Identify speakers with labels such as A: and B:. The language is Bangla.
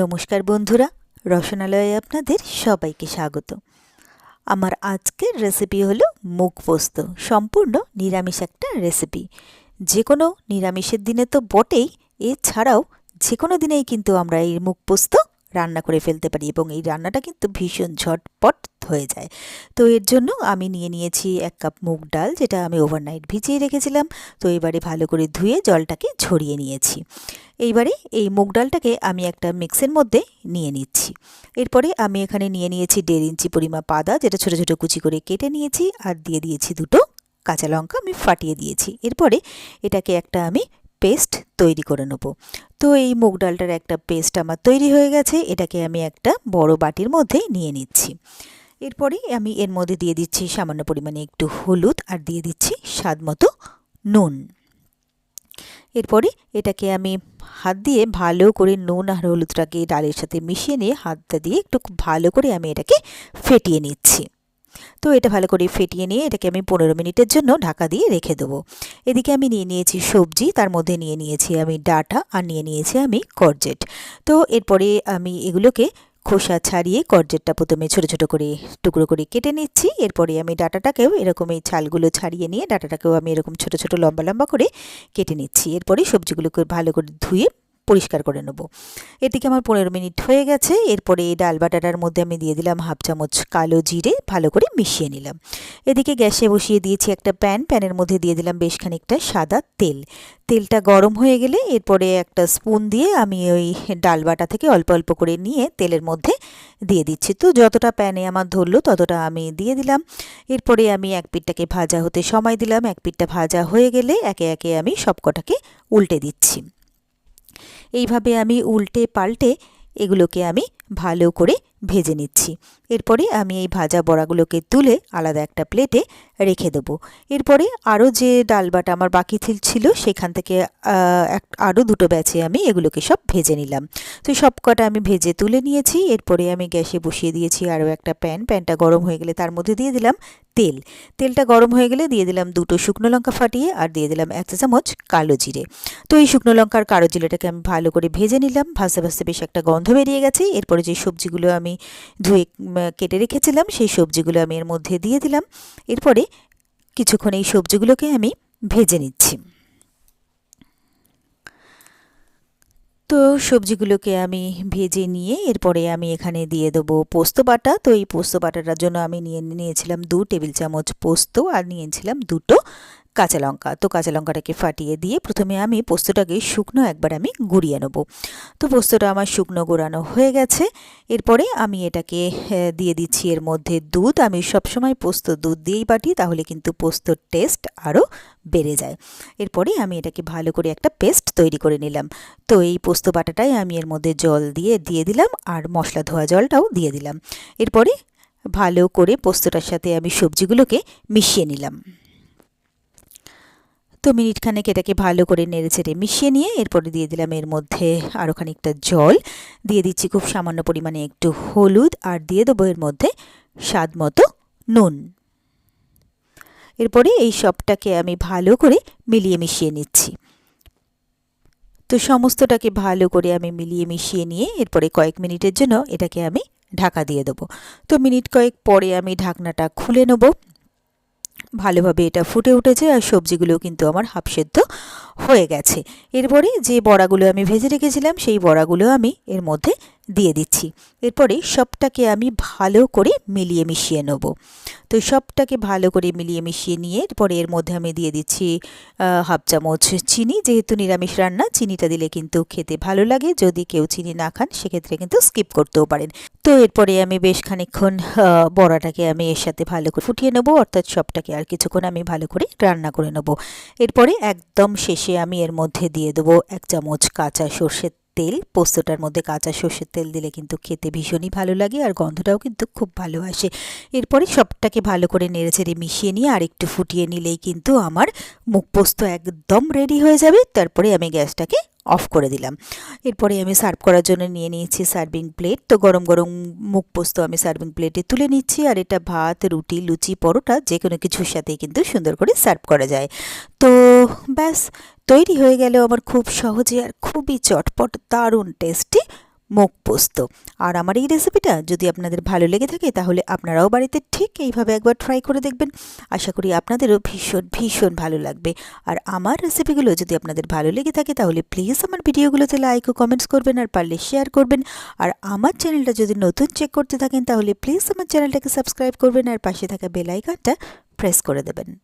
A: নমস্কার বন্ধুরা, রসনালয়ে আপনাদের সবাইকে স্বাগত। আমার আজকের রেসিপি হলো মুখপোস্ত সম্পূর্ণ নিরামিষ একটা রেসিপি যে কোনো নিরামিষের দিনে তো বটেই, এছাড়াও যে কোনো দিনেই কিন্তু আমরা এই মুখপোস্ত রান্না করে ফেলতে পারি এবং এই রান্নাটা কিন্তু ভীষণ ঝটপট হয়ে যায়। তো এর জন্য আমি নিয়ে নিয়েছি এক কাপ মুগ ডাল, যেটা আমি ওভারনাইট ভিজিয়ে রেখেছিলাম। তো এবারে ভালো করে ধুয়ে জলটাকে ঝরিয়ে নিয়েছি। এইবারে এই মুগ ডালটাকে আমি একটা মিক্সের মধ্যে নিয়ে নিচ্ছি। এরপরে আমি এখানে নিয়ে নিয়েছি দেড় ইঞ্চি পরিমাপ আদা যেটা ছোটো ছোটো কুচি করে কেটে নিয়েছি, আর দিয়ে দিয়েছি দুটো কাঁচা লঙ্কা আমি ফাটিয়ে দিয়েছি। এরপরে এটাকে একটা আমি পেস্ট তৈরি করে নেব। তো এই মুগ ডালটার একটা পেস্ট আমার তৈরি হয়ে গেছে। এটাকে আমি একটা বড় বাটির মধ্যে নিয়ে নিচ্ছি। এরপরে আমি এর মধ্যে দিয়ে দিচ্ছি সামান্য পরিমাণে একটু হলুদ আর দিয়ে দিচ্ছি স্বাদ মতো নুন। এরপরে এটাকে আমি হাত দিয়ে ভালো করে নুন আর হলুদটাকে ডালের সাথে মিশিয়ে নিয়ে হাতটা দিয়ে একটু ভালো করে আমি এটাকে ফেটিয়ে নিচ্ছি। তো এটা ভালো করে ফেটিয়ে নিয়ে এটাকে আমি পনেরো মিনিটের জন্য ঢাকা দিয়ে রেখে দেবো। এদিকে আমি নিয়ে নিয়েছি সবজি, তার মধ্যে নিয়ে নিয়েছি আমি ডাটা আর নিয়ে নিয়েছি আমি করজেট। তো এরপরে আমি এগুলোকে খোসা ছাড়িয়ে করজেটটা প্রথমে ছোটো ছোটো করে টুকরো করে কেটে নিচ্ছি। এরপরে আমি ডাটাটাকেও এরকম এই ছালগুলো ছাড়িয়ে নিয়ে ডাটাটাকেও আমি এরকম ছোটো ছোটো লম্বা লম্বা করে কেটে নিচ্ছি। এরপরে সবজিগুলোকে ভালো করে ধুয়ে পরিষ্কার করে নেব। এদিকে আমার পনেরো মিনিট হয়ে গেছে। এরপরে এই ডাল বাটাটার মধ্যে আমি দিয়ে দিলাম হাফ চামচ কালো জিরে, ভালো করে মিশিয়ে নিলাম। এদিকে গ্যাসে বসিয়ে দিয়েছি একটা প্যান। প্যানের মধ্যে দিয়ে দিলাম বেশ খানিকটা সাদা তেল। তেলটা গরম হয়ে গেলে এরপরে একটা স্পুন দিয়ে আমি ওই ডাল বাটা থেকে অল্প অল্প করে নিয়ে তেলের মধ্যে দিয়ে দিচ্ছি। তো যতটা প্যানে আমার ধরলো ততটা আমি দিয়ে দিলাম। এরপরে আমি এক পিঠটাকে ভাজা হতে সময় দিলাম। এক পিঠটা ভাজা হয়ে গেলে একে একে আমি সবকটাকে উল্টে দিচ্ছি। এইভাবে আমি উল্টে পাল্টে এগুলোকে আমি ভালো করে ভেজে নিচ্ছি। এরপরে আমি এই ভাজা বড়াগুলোকে তুলে আলাদা একটা প্লেটে রেখে দেবো। এরপরে আরও যে ডাল বাটা আমার বাকি ছিল সেখান থেকে এক, আরও দুটো ব্যাচে আমি এগুলোকে সব ভেজে নিলাম। তো সব কটা আমি ভেজে তুলে নিয়েছি। এরপরে আমি গ্যাসে বসিয়ে দিয়েছি আরও একটা প্যান। প্যানটা গরম হয়ে গেলে তার মধ্যে দিয়ে দিলাম তেল। তেলটা গরম হয়ে গেলে দিয়ে দিলাম দুটো শুকনো লঙ্কা ফাটিয়ে আর দিয়ে দিলাম এক চা চামচ কালো জিরে। তো এই শুকনো লঙ্কার কালো জিরেটাকে আমি ভালো করে ভেজে নিলাম। ভাজতে ভাজতে বেশ একটা গন্ধ বেরিয়ে গেছে। এরপরে যে সবজিগুলো আমি ধুয়ে কেটে রেখেছিলাম, সেই সবজিগুলো আমি এর মধ্যে দিয়ে দিলাম। এরপরে কিছুক্ষণ এই সবজিগুলোকে আমি ভেজে নিচ্ছি। তো সবজিগুলোকে আমি ভেজে নিয়ে এরপরে আমি এখানে দিয়ে দেবো পোস্ত বাটা। তো এই পোস্ত বাটাটার জন্য আমি নিয়ে, নিয়েছিলাম দু টেবিল চামচ পোস্ত আর নিয়েছিলাম দুটো কাঁচা লঙ্কা। তো কাঁচা লঙ্কাটাকে ফাটিয়ে দিয়ে প্রথমে আমি পোস্তটাকে শুকনো একবার আমি গুঁড়িয়ে নেব। তো পোস্তটা আমার শুকনো গোড়ানো হয়ে গেছে। এরপরে আমি এটাকে দিয়ে দিচ্ছি এর মধ্যে দুধ। আমি সবসময় পোস্ত দুধ দিয়েই বাটি, তাহলে কিন্তু পোস্তর টেস্ট আরও বেড়ে যায়। এরপরে আমি এটাকে ভালো করে একটা পেস্ট তৈরি করে নিলাম। তো এই পোস্ত বাটাটাই আমি এর মধ্যে জল দিয়ে দিয়ে দিলাম আর মশলা ধোয়া জলটাও দিয়ে দিলাম। এরপরে ভালো করে পোস্তটার সাথে আমি সবজিগুলোকে মিশিয়ে নিলাম। তো মিনিটখানেক এটাকে ভালো করে নেড়ে চেড়ে মিশিয়ে নিয়ে এরপরে দিয়ে দিলাম এর মধ্যে আরও খানিকটা জল। দিয়ে দিচ্ছি খুব সামান্য পরিমাণে একটু হলুদ আর দিয়ে দেবো এর মধ্যে স্বাদ মতো নুন। এরপরে এই সবটাকে আমি ভালো করে মিলিয়ে মিশিয়ে নিচ্ছি। তো সমস্তটাকে ভালো করে আমি মিলিয়ে মিশিয়ে নিয়ে এরপরে কয়েক মিনিটের জন্য এটাকে আমি ঢাকা দিয়ে দেবো। তো মিনিট কয়েক পরে আমি ঢাকনাটা খুলে নেব। ভালোভাবে এটা ফুটে উঠেছে আর সবজিগুলো কিন্তু আমার হাফ সেদ্ধ হয়ে গেছে। এরপরে যে বড়াগুলো আমি ভেজে রেখেছিলাম, সেই বড়াগুলো আমি এর মধ্যে দিয়ে দিচ্ছি। এরপরে সবটাকে আমি ভালো করে মিলিয়ে মিশিয়ে নেব। তো সবটাকে ভালো করে মিলিয়ে মিশিয়ে নিয়ে এরপরে এর মধ্যে আমি দিয়ে দিচ্ছি হাফ চামচ চিনি। যেহেতু নিরামিষ রান্না, চিনিটা দিলে কিন্তু খেতে ভালো লাগে। যদি কেউ চিনি না খান, সেক্ষেত্রে কিন্তু স্কিপ করতেও পারেন। তো এরপরে আমি বেশ খানিক্ষণ বড়াটাকে আমি এর সাথে ভালো করে ফুটিয়ে নেব। অর্থাৎ সবটাকে আর কিছুক্ষণ আমি ভালো করে রান্না করে নেব। এরপরে একদম শেষে আমি এর মধ্যে দিয়ে দেবো এক চামচ কাঁচা সর্ষের তেল, পোস্তটার মধ্যে কাঁচা সর্ষের তেল দিলে কিন্তু খেতে ভীষণই ভালো লাগে আর গন্ধটাও কিন্তু খুব ভালো আসে। এরপরে সবটাকে ভালো করে নেড়েচেড়ে মিশিয়ে নিয়ে আর একটু ফুটিয়ে নিলেই কিন্তু আমার মুখ পোস্ত একদম রেডি হয়ে যাবে। তারপরে আমি গ্যাসটাকে অফ করে দিলাম। এরপরে আমি সার্ভ করার জন্য নিয়ে নিয়েছি সার্ভিং প্লেট তো গরম গরম মুখ পোস্ত আমি সার্ভিং প্লেটে তুলে নিচ্ছি আর এটা ভাত, রুটি, লুচি, পরোটা যে কোনো কিছুর সাথেই কিন্তু সুন্দর করে সার্ভ করা যায়। তো ব্যাস, তৈরি হয়ে গেলেও আমার খুব সহজে আর খুবই চটপট, দারুণ টেস্টি মুখ পোস্ত। আর আমার এই রেসিপিটা যদি আপনাদের ভালো লেগে থাকে, তাহলে আপনারাও বাড়িতে ঠিক এইভাবে একবার ট্রাই করে দেখবেন। আশা করি আপনাদেরও ভীষণ ভীষণ ভালো লাগবে। আর আমার রেসিপিগুলো যদি আপনাদের ভালো লেগে থাকে, তাহলে প্লিজ আমার ভিডিওগুলোতে লাইক ও কমেন্টস করবেন আর পারলে শেয়ার করবেন। আর আমার চ্যানেলটা যদি নতুন চেক করতে থাকেন, তাহলে প্লিজ আমার চ্যানেলটাকে সাবস্ক্রাইব করবেন আর পাশে থাকা বেল আইকনটা প্রেস করে দেবেন।